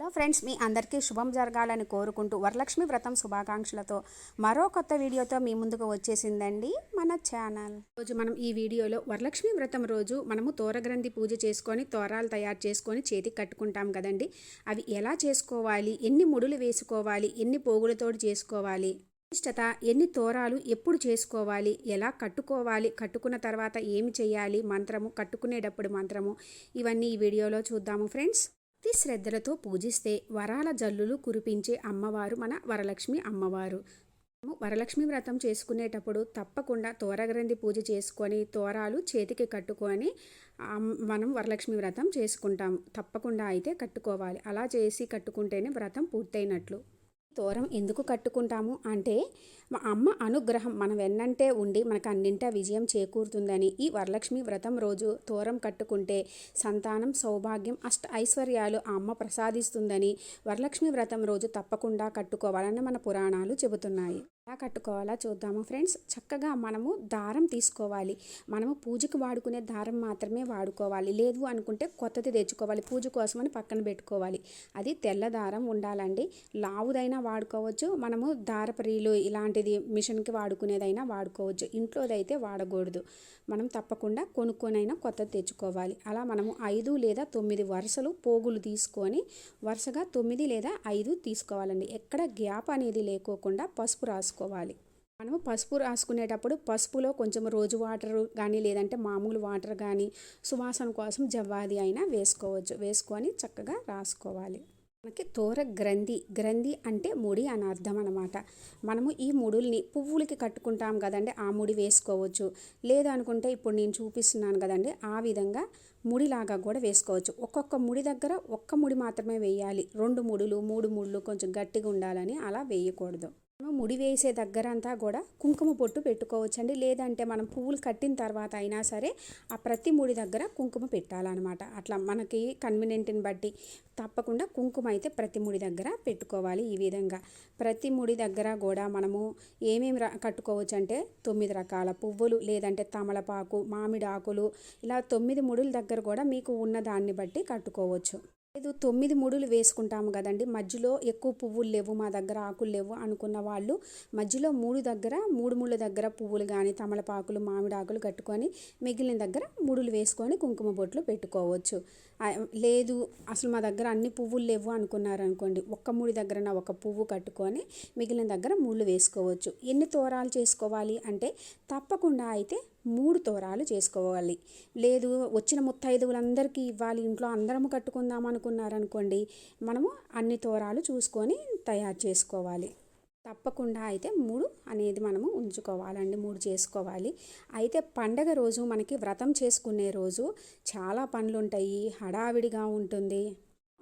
Hello friends మీ అందరికీ శుభం జరగాలని కోరుకుంటూ వరలక్ష్మి వ్రతం శుభాకాంక్షలతో మరో కొత్త వీడియోతో మీ ముందుకు వచ్చేసిందండి మన ఛానల్. రోజు మనం ఈ వీడియోలో వరలక్ష్మి వ్రతం రోజు మనము తోరగ్రంథి పూజ చేసుకొని తోరాలు తయారు చేసుకొని చేతికి కట్టుకుంటాం కదండి. అవి ఎలా చేసుకోవాలి? ఎన్ని ముడులు వేసుకోవాలి? ఎన్ని పోగులతోటి చేసుకోవాలి? ఇష్టత ఎన్ని తోరాలు ఎప్పుడు చేసుకోవాలి? ఎలా కట్టుకోవాలి? కట్టుకున్న తర్వాత ఏమి చేయాలి? మంత్రము కట్టుకునేటప్పుడు మంత్రము. ఇవన్నీ ఈ వీడియోలో చూద్దాము ఫ్రెండ్స్. భక్తి శ్రద్ధలతో పూజిస్తే వరాల జల్లులు కురిపించే అమ్మవారు మన వరలక్ష్మి అమ్మవారు. వరలక్ష్మి వ్రతం చేసుకునేటప్పుడు తప్పకుండా తోరగ్రంథి పూజ చేసుకొని తోరాలు చేతికి కట్టుకొని మనం వరలక్ష్మి వ్రతం చేసుకుంటాము. తప్పకుండా అయితే కట్టుకోవాలి. అలా చేసి కట్టుకుంటేనే వ్రతం పూర్తయినట్లు. తోరం ఎందుకు కట్టుకుంటాము? అంటే మా అమ్మ అనుగ్రహం మనం వెన్నంటే ఉండి మనకు అన్నింటా విజయం చేకూరుతుందని ఈ వరలక్ష్మి వ్రతం రోజు తోరం కట్టుకుంటే సంతానం సౌభాగ్యం అష్ట ఐశ్వర్యాలు ఆ అమ్మ ప్రసాదిస్తుందని వరలక్ష్మి వ్రతం రోజు తప్పకుండా కట్టుకోవాలని మన పురాణాలు చెబుతున్నాయి. ఎలా కట్టుకోవాలా చూద్దాము ఫ్రెండ్స్? చక్కగా మనము దారం తీసుకోవాలి. మనము పూజకు వాడుకునే దారం మాత్రమే వాడుకోవాలి. లేదు అనుకుంటే కొత్తది తెచ్చుకోవాలి. పూజ కోసమని పక్కన పెట్టుకోవాలి. అది తెల్ల దారం ఉండాలండి. లావుదైన వాడుకోవచ్చు. మనము దారపరీలు ఇలాంటిది మిషన్కి వాడుకునేదైనా వాడుకోవచ్చు. ఇంట్లోదైతే వాడకూడదు. మనం తప్పకుండా కొనుక్కొనైనా కొత్తది తెచ్చుకోవాలి. అలా మనము ఐదు లేదా తొమ్మిది వరుసలు పోగులు తీసుకొని వరుసగా తొమ్మిది లేదా ఐదు తీసుకోవాలండి. ఎక్కడ గ్యాప్ అనేది లేకోకుండా పసుపు రాసుకోవాలి. మనము పసుపు రాసుకునేటప్పుడు పసుపులో కొంచెం రోజు వాటర్ కానీ లేదంటే మామూలు వాటర్ కానీ సువాసన కోసం జవ్వాది అయినా వేసుకోవచ్చు. వేసుకొని చక్కగా రాసుకోవాలి. మనకి తోర గ్రంథి గ్రంథి అంటే ముడి అని అర్థం అనమాట మనము ఈ ముడుల్ని పువ్వులకి కట్టుకుంటాం కదండి ఆ ముడి వేసుకోవచ్చు. లేదు అనుకుంటే ఇప్పుడు నేను చూపిస్తున్నాను కదండి ఆ విధంగా ముడిలాగా కూడా వేసుకోవచ్చు. ఒక్కొక్క ముడి దగ్గర ఒక్క ముడి మాత్రమే వేయాలి. రెండు ముడులు మూడు ముడులు కొంచెం గట్టిగా ఉండాలని అలా వేయకూడదు. ముడి వేసే దగ్గర అంతా కూడా కుంకుమ పొట్టు పెట్టుకోవచ్చండి. లేదంటే మనం పువ్వులు కట్టిన తర్వాత అయినా సరే ఆ ప్రతి ముడి దగ్గర కుంకుమ పెట్టాలన్నమాట. అట్లా మనకి కన్వీనియంట్ని బట్టి తప్పకుండా కుంకుమ అయితే ప్రతి ముడి దగ్గర పెట్టుకోవాలి ఈ విధంగా. ప్రతి ముడి దగ్గర కూడా మనము ఏమేమి కట్టుకోవచ్చు అంటే తొమ్మిది రకాల పువ్వులు లేదంటే తమలపాకు మామిడి ఆకులు ఇలా తొమ్మిది ముడుల దగ్గర కూడా మీకు ఉన్న దాన్ని బట్టి కట్టుకోవచ్చు. లేదు తొమ్మిది ముడులు వేసుకుంటాము కదండి. మధ్యలో ఎక్కువ పువ్వులు లేవు మా దగ్గర ఆకులు లేవు అనుకున్న వాళ్ళు మధ్యలో మూడు దగ్గర మూడు ముళ్ళ దగ్గర పువ్వులు కానీ తమలపాకులు మామిడి ఆకులు కట్టుకొని మిగిలిన దగ్గర ముడులు వేసుకొని కుంకుమ బొట్లు పెట్టుకోవచ్చు. లేదు అసలు మా దగ్గర అన్ని పువ్వులు లేవు అనుకున్నారు అనుకోండి ఒక్క ముడి దగ్గర ఒక పువ్వు కట్టుకొని మిగిలిన దగ్గర ముళ్ళు వేసుకోవచ్చు. ఎన్ని తోరాలు చేసుకోవాలి అంటే తప్పకుండా అయితే మూడు తోరాలు చేసుకోవాలి. లేదు వచ్చిన ముత్తైదువులందరికీ ఇవ్వాలి ఇంట్లో అందరము కట్టుకుందాం అనుకున్నారనుకోండి మనము అన్ని తోరాలు చూసుకొని తయారు చేసుకోవాలి. తప్పకుండా అయితే మూడు అనేది మనము ఉంచుకోవాలండి మూడు చేసుకోవాలి. అయితే పండగ రోజు మనకి వ్రతం చేసుకునే రోజు చాలా పనులు ఉంటాయి హడావిడిగా ఉంటుంది.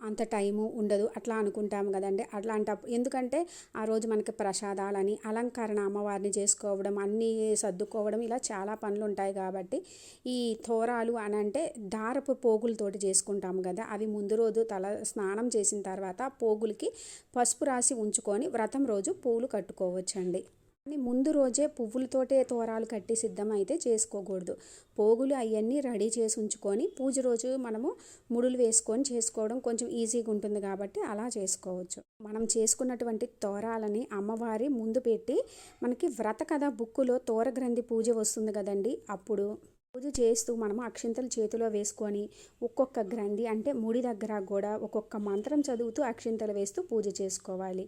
అంత టైము ఉండదు. అట్లా అనుకుంటాము కదండి. అట్లాంటప్పుడు ఎందుకంటే ఆ రోజు మనకి ప్రసాదాలని అలంకరణ అమ్మవారిని చేసుకోవడం అన్నీ సర్దుకోవడం ఇలా చాలా పనులు ఉంటాయి కాబట్టి ఈ తోరాలు అని అంటే దారపు పోగులతోటి చేసుకుంటాము కదా. అవి ముందు రోజు తల స్నానం చేసిన తర్వాత పోగులకి పసుపు రాసి ఉంచుకొని వ్రతం రోజు పూలు కట్టుకోవచ్చండి. ముందు రోజే పువ్వులతోటే తోరాలు కట్టి సిద్ధం అయితే చేసుకోకూడదు. పోగులు అవన్నీ రెడీ చేసి ఉంచుకొని పూజ రోజు మనము ముడులు వేసుకొని చేసుకోవడం కొంచెం ఈజీగా ఉంటుంది కాబట్టి అలా చేసుకోవచ్చు. మనం చేసుకున్నటువంటి తోరాలని అమ్మవారి ముందు పెట్టి మనకి వ్రత కథ బుక్కులో తోర గ్రంథి పూజ వస్తుంది కదండి. అప్పుడు పూజ చేస్తూ మనము అక్షింతలు చేతిలో వేసుకొని ఒక్కొక్క గ్రంథి అంటే ముడి దగ్గర కూడా ఒక్కొక్క మంత్రం చదువుతూ అక్షింతలు వేస్తూ పూజ చేసుకోవాలి.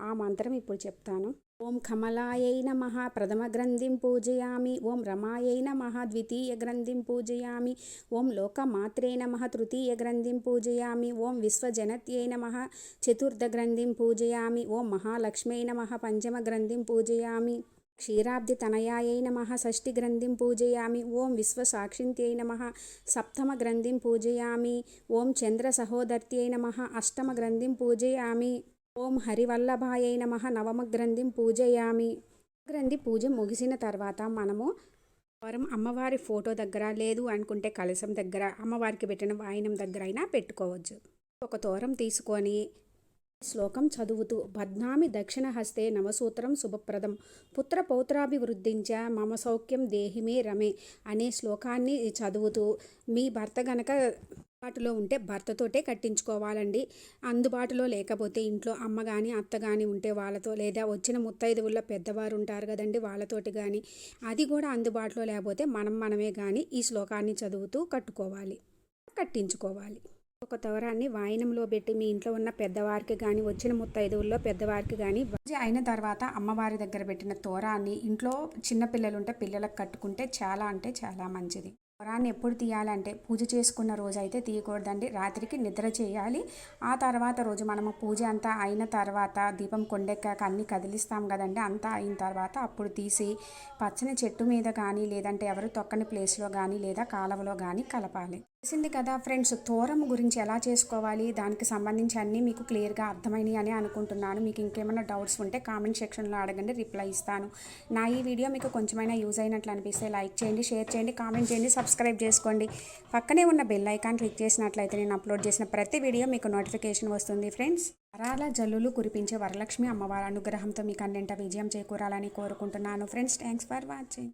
ఆ మంత్రం ఇప్పుడు చెప్తాను. ఓం కమలాయై నమ ప్రథమ గ్రంథిం పూజయామి. ఓం రమాయై నమ ద్వితీయ గ్రంథిం పూజయామి. ఓం లోకమాత్రే నమ తృతీయ గ్రంథిం పూజయామి. ఓం విశ్వజనత్యై నమ చతుర్థ గ్రంథిం పూజయామి. ఓం మహాలక్ష్మై నమ పంచమ గ్రంథిం పూజయామి. క్షీరాబ్ది తనయాయై నమ షష్ఠి గ్రంథిం పూజయామి. ఓం విశ్వసాక్షింత్యై నమ సప్తమ గ్రంథిం పూజయామి. ఓం చంద్ర సహోదర్త్యై నమ అష్టమ గ్రంథిం పూజయామి. ఓం హరివల్లభాయై నమ. నవమ గ్రంథిం పూజయామి. గ్రంథి పూజ ముగిసిన తర్వాత మనము వరం అమ్మవారి ఫోటో దగ్గర లేదు అనుకుంటే కలశం దగ్గర అమ్మవారికి పెట్టిన వాయినం దగ్గర అయినా పెట్టుకోవచ్చు. ఒక తోరం తీసుకొని శ్లోకం చదువుతూ బద్నామి దక్షిణ హస్తే నవసూత్రం శుభప్రదం. పుత్ర పౌత్రాభివృద్ధించ మమ సౌఖ్యం దేహిమే రమే అనే శ్లోకాన్ని చదువుతూ మీ భర్త గనక అందుబాటులో ఉంటే భర్తతోటే కట్టించుకోవాలండి. అందుబాటులో లేకపోతే ఇంట్లో అమ్మ కానీ అత్త కానీ ఉంటే వాళ్ళతో లేదా వచ్చిన ముత్తైదువుల్లో పెద్దవారు ఉంటారు కదండి వాళ్ళతోటి కానీ అది కూడా అందుబాటులో లేకపోతే మనం మనమే కానీ ఈ శ్లోకాన్ని చదువుతూ కట్టుకోవాలి. కట్టించుకోవాలి. ఒక తవరాన్ని వాయినంలో పెట్టి మీ ఇంట్లో ఉన్న పెద్దవారికి కానీ వచ్చిన ముత్తైదువుల్లో పెద్దవారికి కానీ పూజ అయిన తర్వాత అమ్మవారి దగ్గర పెట్టిన తోరాన్ని ఇంట్లో చిన్న పిల్లలు ఉంటే పిల్లలకు కట్టుకుంటే చాలా అంటే చాలా మంచిది. తోరాన్ని ఎప్పుడు తీయాలంటే పూజ చేసుకున్న రోజు అయితే తీయకూడదండి. రాత్రికి నిద్ర చేయాలి. ఆ తర్వాత రోజు మనము పూజ అంతా అయిన తర్వాత దీపం కొండెక్కాక అన్ని కదిలిస్తాం కదండి. అంతా అయిన తర్వాత అప్పుడు తీసి పచ్చని చెట్టు మీద కానీ లేదంటే ఎవరు తొక్కని ప్లేస్లో కానీ లేదా కాలువలో కానీ కలపాలి. తెలిసింది కదా ఫ్రెండ్స్ తోరం గురించి ఎలా చేసుకోవాలి దానికి సంబంధించి అన్నీ మీకు క్లియర్గా అర్థమైనవి అని అనుకుంటున్నాను. మీకు ఇంకేమైనా డౌట్స్ ఉంటే కామెంట్ సెక్షన్లో అడగండి రిప్లై ఇస్తాను. నా ఈ వీడియో మీకు కొంచెమైనా యూజ్ అయినట్లు అనిపిస్తే లైక్ చేయండి షేర్ చేయండి కామెంట్ చేయండి సబ్స్క్రైబ్ చేసుకోండి. పక్కనే ఉన్న బెల్ ఐకాన్ క్లిక్ చేసినట్లయితే నేను అప్లోడ్ చేసిన ప్రతి వీడియో మీకు నోటిఫికేషన్ వస్తుంది ఫ్రెండ్స్. వరాల జల్లులు కురిపించే వరలక్ష్మి అమ్మవారి అనుగ్రహంతో మీకు అన్నింట విజయం చేకూరాలని కోరుకుంటున్నాను ఫ్రెండ్స్. Thanks for watching.